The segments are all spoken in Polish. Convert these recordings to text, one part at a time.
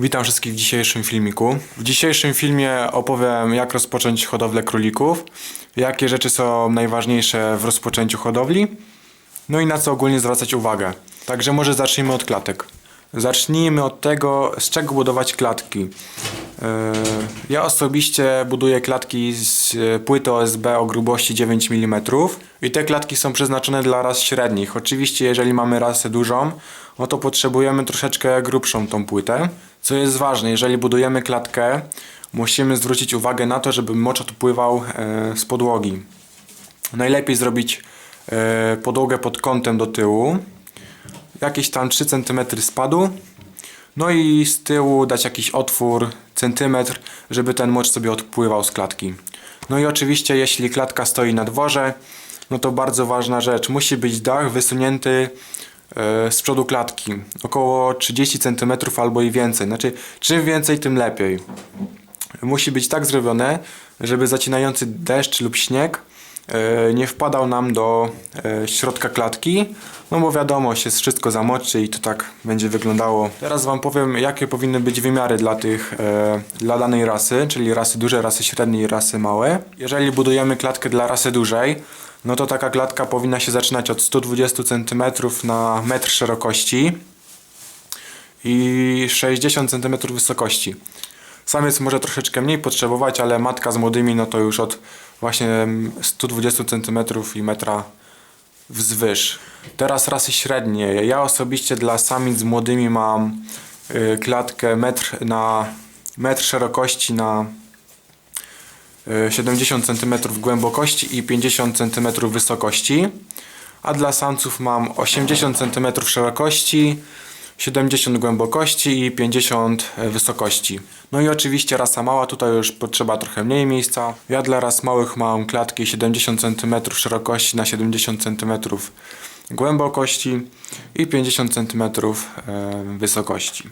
Witam wszystkich w dzisiejszym filmiku. W dzisiejszym filmie opowiem jak rozpocząć hodowlę królików, jakie rzeczy są najważniejsze w rozpoczęciu hodowli, no i na co ogólnie zwracać uwagę. Także może zacznijmy od klatek. Zacznijmy od tego, z czego budować klatki. Yy, Ja osobiście buduję klatki z e, płyty OSB o grubości 9 mm i te klatki są przeznaczone dla ras średnich. Oczywiście jeżeli mamy rasę dużą, no to potrzebujemy troszeczkę grubszą tą płytę. Co jest ważne, jeżeli budujemy klatkę, musimy zwrócić uwagę na to, żeby moczot pływał e, z podłogi. Najlepiej zrobić e, podłogę pod kątem do tyłu, jakieś tam 3 cm spadu, no i z tyłu dać jakiś otwór, centymetr, żeby ten mocz sobie odpływał z klatki. No i oczywiście jeśli klatka stoi na dworze, no to bardzo ważna rzecz, musi być dach wysunięty e, z przodu klatki, około 30 cm albo i więcej, znaczy czym więcej tym lepiej. Musi być tak zrobione, żeby zacinający deszcz lub śnieg nie wpadał nam do e, środka klatki, no bo wiadomo, się wszystko zamoczy i to tak będzie wyglądało. Teraz Wam powiem, jakie powinny być wymiary dla tych, e, dla danej rasy, czyli rasy duże, rasy średnie i rasy małe. Jeżeli budujemy klatkę dla rasy dużej, no to taka klatka powinna się zaczynać od 120 cm na metr szerokości i 60 cm wysokości. Samiec może troszeczkę mniej potrzebować, ale matka z młodymi no to już od właśnie 120 cm i metra wzwyż. Teraz rasy średnie. Ja osobiście dla samic z młodymi mam y, klatkę metr na metr szerokości na y, 70 cm głębokości i 50 cm wysokości. A dla samców mam 80 cm szerokości, 70 głębokości i 50 wysokości. No i oczywiście rasa mała, tutaj już potrzeba trochę mniej miejsca. Ja dla ras małych mam klatki 70 cm szerokości na 70 cm głębokości i 50 cm e, wysokości.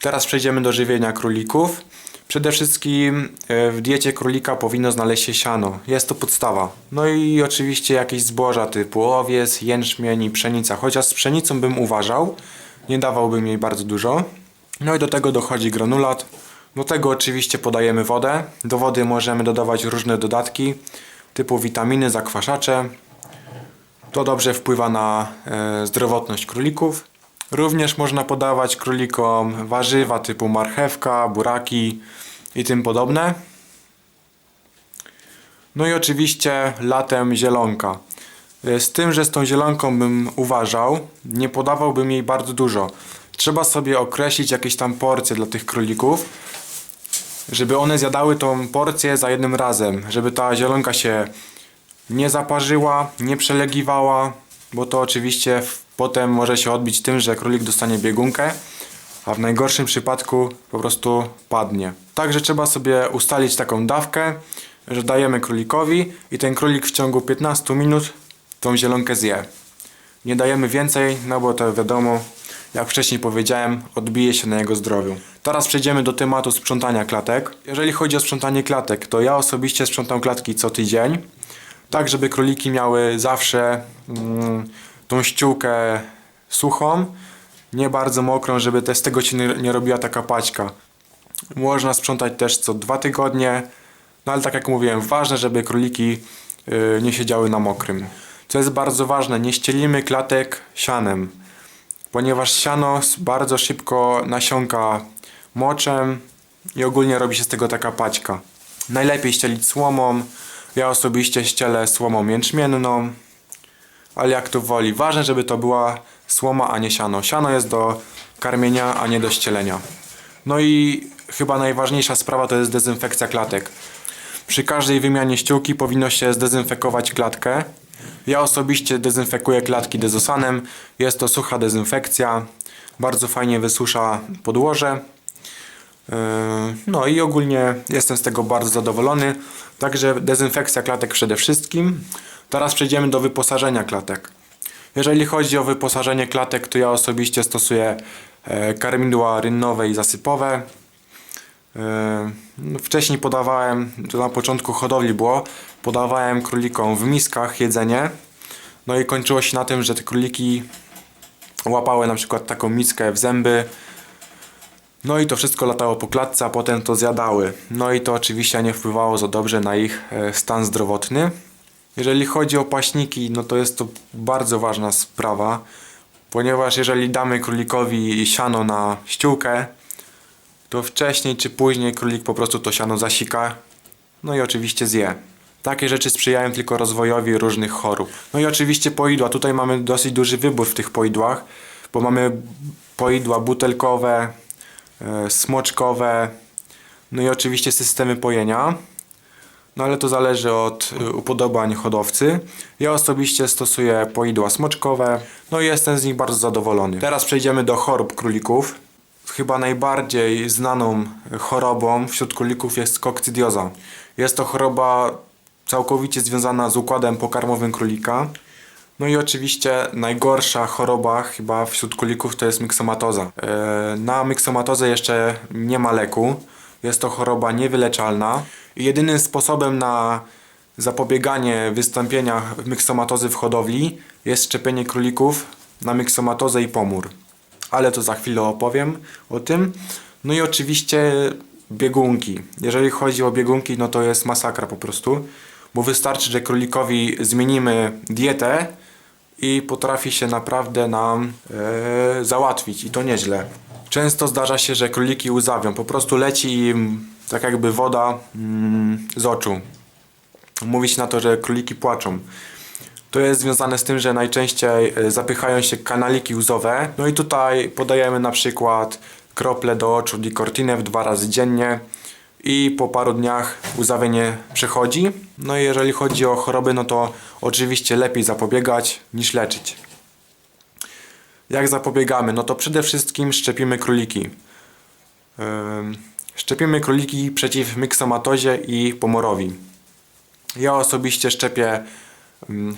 Teraz przejdziemy do żywienia królików. Przede wszystkim e, w diecie królika powinno znaleźć się siano. Jest to podstawa. No i oczywiście jakieś zboża typu owiec, jęczmień i pszenica. Chociaż z pszenicą bym uważał, nie dawałbym jej bardzo dużo. No i do tego dochodzi granulat. Do tego oczywiście podajemy wodę. Do wody możemy dodawać różne dodatki typu witaminy, zakwaszacze. To dobrze wpływa na e, zdrowotność królików. Również można podawać królikom warzywa typu marchewka, buraki i tym podobne. No i oczywiście latem zielonka. E, Z tym, że z tą zielonką bym uważał, nie podawałbym jej bardzo dużo. Trzeba sobie określić jakieś tam porcje dla tych królików, żeby one zjadały tą porcję za jednym razem, żeby ta zielonka się nie zaparzyła, nie przelegiwała, bo to oczywiście potem może się odbić tym, że królik dostanie biegunkę, a w najgorszym przypadku po prostu padnie. Także trzeba sobie ustalić taką dawkę, że dajemy królikowi i ten królik w ciągu 15 minut tą zielonkę zje. Nie dajemy więcej, no bo to wiadomo, jak wcześniej powiedziałem, odbije się na jego zdrowiu. Teraz przejdziemy do tematu sprzątania klatek. Jeżeli chodzi o sprzątanie klatek, to ja osobiście sprzątam klatki co tydzień, tak żeby króliki miały zawsze mm, tą ściółkę suchą, nie bardzo mokrą, żeby z tego się nie, nie robiła taka paćka. Można sprzątać też co dwa tygodnie, no ale tak jak mówiłem, ważne, żeby króliki y, nie siedziały na mokrym. Co jest bardzo ważne, nie ścielimy klatek sianem, ponieważ siano bardzo szybko nasiąka moczem i ogólnie robi się z tego taka paćka. Najlepiej ścielić słomą, ja osobiście ścielę słomą jęczmienną, ale jak to woli. Ważne, żeby to była słoma, a nie siano. Siano jest do karmienia, a nie do ścielenia. No i chyba najważniejsza sprawa to jest dezynfekcja klatek. Przy każdej wymianie ściółki powinno się zdezynfekować klatkę. Ja osobiście dezynfekuję klatki dezosanem. Jest to sucha dezynfekcja. Bardzo fajnie wysusza podłoże. Yy, No i ogólnie jestem z tego bardzo zadowolony. Także dezynfekcja klatek przede wszystkim. Teraz przejdziemy do wyposażenia klatek. Jeżeli chodzi o wyposażenie klatek, to ja osobiście stosuję e, karmidła rynnowe i zasypowe. No, Wcześniej podawałem, to na początku hodowli było, podawałem królikom w miskach jedzenie. No i kończyło się na tym, że te króliki łapały na przykład taką miskę w zęby, No i to wszystko latało po klatce, a potem to zjadały. No i to oczywiście nie wpływało za dobrze na ich e, stan zdrowotny. Jeżeli chodzi o paśniki, no to jest to bardzo ważna sprawa, ponieważ jeżeli damy królikowi siano na ściółkę, to wcześniej czy później królik po prostu to siano zasika, no i oczywiście zje. Takie rzeczy sprzyjają tylko rozwojowi różnych chorób. No i oczywiście poidła. Tutaj mamy dosyć duży wybór w tych poidłach, bo mamy poidła butelkowe, e, smoczkowe, no i oczywiście systemy pojenia. No ale to zależy od y, upodobań hodowcy. Ja osobiście stosuję poidła smoczkowe, no i jestem z nich bardzo zadowolony. Teraz przejdziemy do chorób królików. Chyba najbardziej znaną chorobą wśród królików jest kokcydioza. Jest to choroba całkowicie związana z układem pokarmowym królika. No i oczywiście najgorsza choroba chyba wśród królików to jest myksomatoza. E, Na myksomatozę jeszcze nie ma leku. Jest to choroba niewyleczalna. I jedynym sposobem na zapobieganie wystąpienia myksomatozy w hodowli jest szczepienie królików na myksomatozę i pomór. Ale to za chwilę opowiem o tym. No i oczywiście biegunki. Jeżeli chodzi o biegunki, no to jest masakra po prostu. Bo wystarczy, że królikowi zmienimy dietę i potrafi się naprawdę nam e, załatwić i to nieźle. Często zdarza się, że króliki łzawią, po prostu leci im tak jakby woda mm, z oczu. Mówi się na to, że króliki płaczą. To jest związane z tym, że najczęściej e, zapychają się kanaliki łzowe. No i tutaj podajemy na przykład krople do oczu dikortinę dwa razy dziennie i po paru dniach łzawienie przechodzi. No i jeżeli chodzi o choroby, no to oczywiście lepiej zapobiegać niż leczyć. Jak zapobiegamy? No to przede wszystkim szczepimy króliki. Szczepimy króliki przeciw myksomatozie i pomorowi. Ja osobiście szczepię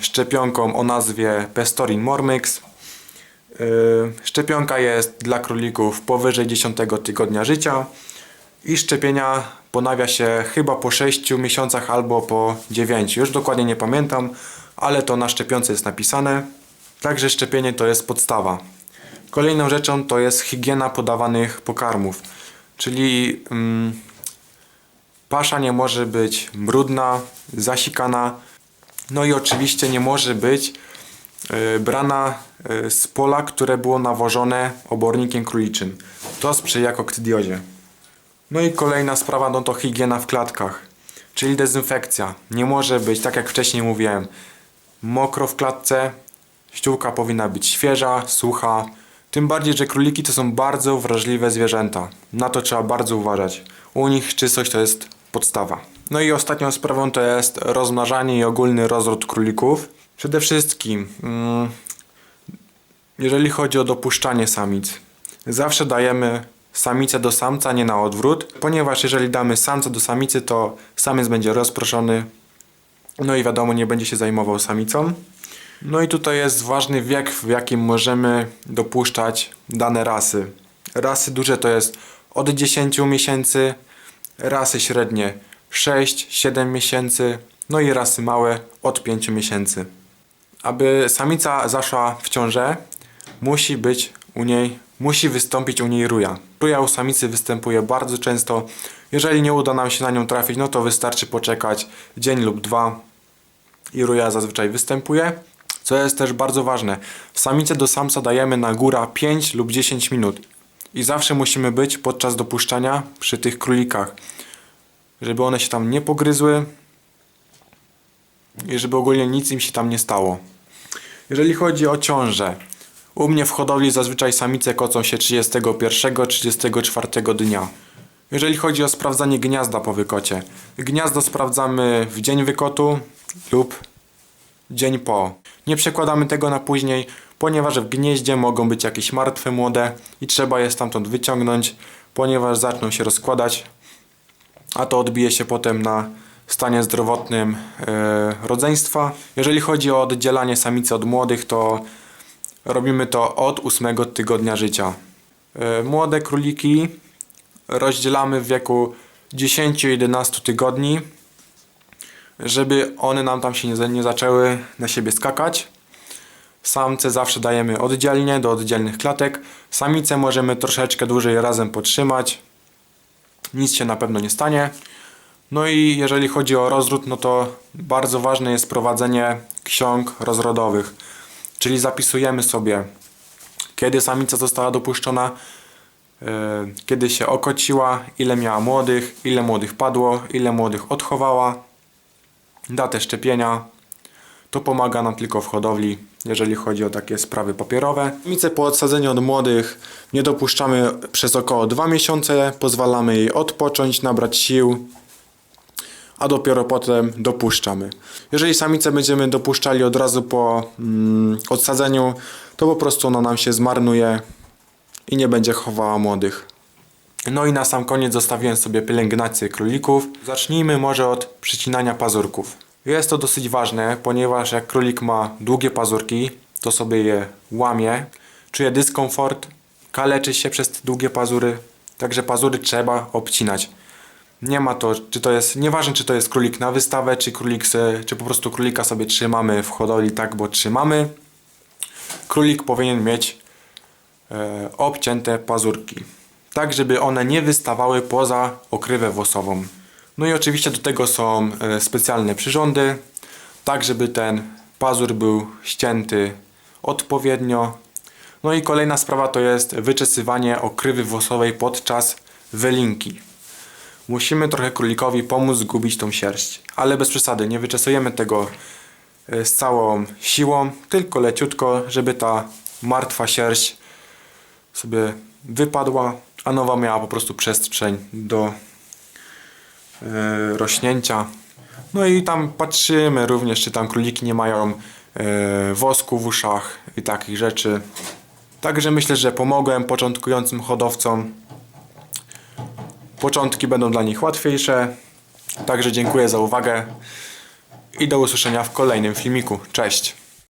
szczepionką o nazwie Pestorin Mormyx. Yy, Szczepionka jest dla królików powyżej 10 tygodnia życia i szczepienia ponawia się chyba po 6 miesiącach albo po 9. Już dokładnie nie pamiętam, ale to na szczepionce jest napisane. Także szczepienie to jest podstawa. Kolejną rzeczą to jest higiena podawanych pokarmów, czyli mm, pasza nie może być brudna, zasikana, no i oczywiście nie może być y, brana y, z pola, które było nawożone obornikiem króliczym. To sprzyja kokcydiozie. No i kolejna sprawa no to higiena w klatkach, czyli dezynfekcja. Nie może być, tak jak wcześniej mówiłem, mokro w klatce, ściółka powinna być świeża, sucha. Tym bardziej, że króliki to są bardzo wrażliwe zwierzęta. Na to trzeba bardzo uważać. U nich czystość to jest podstawa. No i ostatnią sprawą to jest rozmnażanie i ogólny rozród królików. Przede wszystkim, mm, jeżeli chodzi o dopuszczanie samic, zawsze dajemy samicę do samca, nie na odwrót, ponieważ jeżeli damy samca do samicy, to samiec będzie rozproszony, no i wiadomo, nie będzie się zajmował samicą. No i tutaj jest ważny wiek, w jakim możemy dopuszczać dane rasy. Rasy duże to jest od 10 miesięcy, rasy średnie 6-7 miesięcy, no i rasy małe od 5 miesięcy. Aby samica zaszła w ciążę, musi być u niej, musi wystąpić u niej ruja. Ruja u samicy występuje bardzo często. Jeżeli nie uda nam się na nią trafić, no to wystarczy poczekać dzień lub dwa i ruja zazwyczaj występuje. Co jest też bardzo ważne, samicę do samca dajemy na góra 5 lub 10 minut. I zawsze musimy być podczas dopuszczania przy tych królikach, żeby one się tam nie pogryzły i żeby ogólnie nic im się tam nie stało. Jeżeli chodzi o ciążę, u mnie w hodowli zazwyczaj samice kocą się 31-34 dnia. Jeżeli chodzi o sprawdzanie gniazda po wykocie, gniazdo sprawdzamy w dzień wykotu lub dzień po. Nie przekładamy tego na później, ponieważ w gnieździe mogą być jakieś martwe młode i trzeba je stamtąd wyciągnąć, ponieważ zaczną się rozkładać, a to odbije się potem na stanie zdrowotnym e, rodzeństwa. Jeżeli chodzi o oddzielanie samicy od młodych, to robimy to od 8 tygodnia życia. E, młode króliki rozdzielamy w wieku 10-11 tygodni, żeby one nam tam się nie, nie zaczęły na siebie skakać. Samce zawsze dajemy oddzielnie do oddzielnych klatek. Samice możemy troszeczkę dłużej razem potrzymać. Nic się na pewno nie stanie. No i jeżeli chodzi o rozród, no to bardzo ważne jest prowadzenie ksiąg rozrodowych. Czyli zapisujemy sobie, kiedy samica została dopuszczona, e, kiedy się okociła, ile miała młodych, ile młodych padło, ile młodych odchowała, datę szczepienia. To pomaga nam tylko w hodowli, jeżeli chodzi o takie sprawy papierowe. Samice po odsadzeniu od młodych nie dopuszczamy przez około 2 miesiące, pozwalamy jej odpocząć, nabrać sił, a dopiero potem dopuszczamy. Jeżeli samicę będziemy dopuszczali od razu po mm, odsadzeniu, to po prostu ona nam się zmarnuje i nie będzie chowała młodych. No i na sam koniec zostawiłem sobie pielęgnację królików. Zacznijmy może od przycinania pazurków. Jest to dosyć ważne, ponieważ jak królik ma długie pazurki, to sobie je łamie, czuje dyskomfort, kaleczy się przez te długie pazury, także pazury trzeba obcinać. Nie ma to, czy to jest, nieważne czy to jest królik na wystawę, czy królik, czy po prostu królika sobie trzymamy w hodowli tak, bo trzymamy. Królik powinien mieć e, obcięte pazurki, tak żeby one nie wystawały poza okrywę włosową. No i oczywiście do tego są e, specjalne przyrządy, tak żeby ten pazur był ścięty odpowiednio. No i kolejna sprawa to jest wyczesywanie okrywy włosowej podczas wylinki. Musimy trochę królikowi pomóc zgubić tą sierść, ale bez przesady, nie wyczesujemy tego e, z całą siłą, tylko leciutko, żeby ta martwa sierść sobie wypadła, a nowa miała po prostu przestrzeń do rośnięcia. No i tam patrzymy również, czy tam króliki nie mają e, wosku w uszach i takich rzeczy. Także myślę, że pomogłem początkującym hodowcom. Początki będą dla nich łatwiejsze. Także dziękuję za uwagę i do usłyszenia w kolejnym filmiku. Cześć!